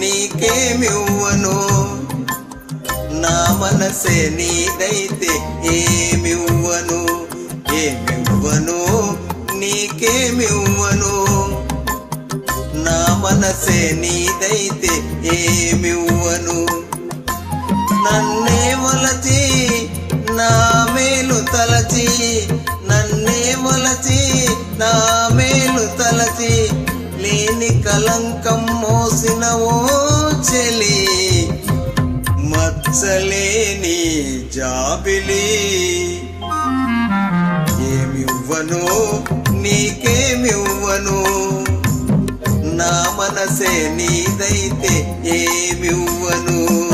నీకేమివ్వను? నా మనసే నీదైతే ఏమివ్వను? ఏమివ్వను నీకేమివ్వను? నా మనసే నీదైతే ఏమివ్వను? నన్నే వలచి నా మేలు తలచి నా కలంకం మోసిన ఓ చెలి మచ్చలేని జాబిలి. ఏమివ్వను నీకేమివ్వను? నా మనసే నీదైతే ఏమివ్వను?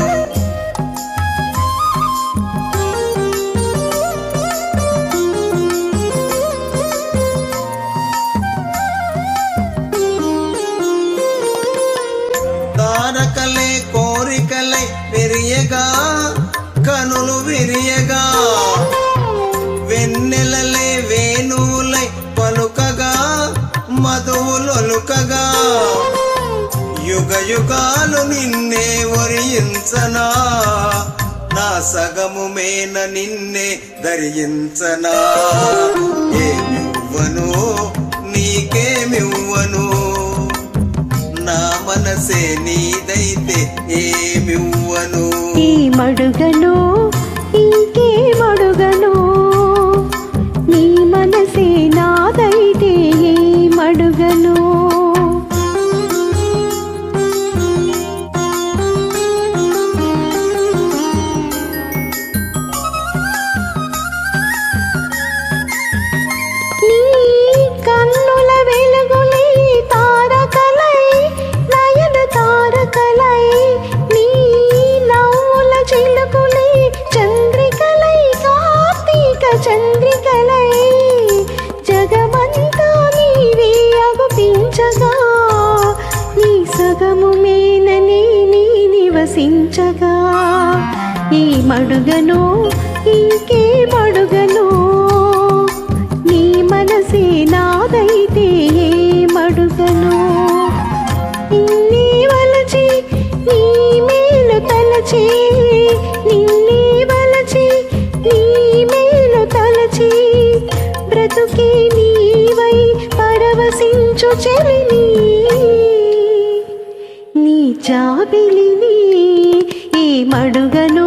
యుగయుగాలు నిన్నే వరించనా నా సగము మేన నిన్నే ధరించనా? ఏమివ్వను? నీకేమివ్వను? నా మనసే నీదైతే ఏమివ్వను? ఈ మడుగను నివసించగా ఈ మడుగను ఇంకే మడుగను నీ మనసే నాదైతే ఏ మడుగను. నిన్నే వలచి నీ మేలు తలచి నిన్నే వలచి నీ మేలు తలచి బ్రతుకే నీవై పరవశించు చెలిని నీ జాబిలిని ఈ మడుగను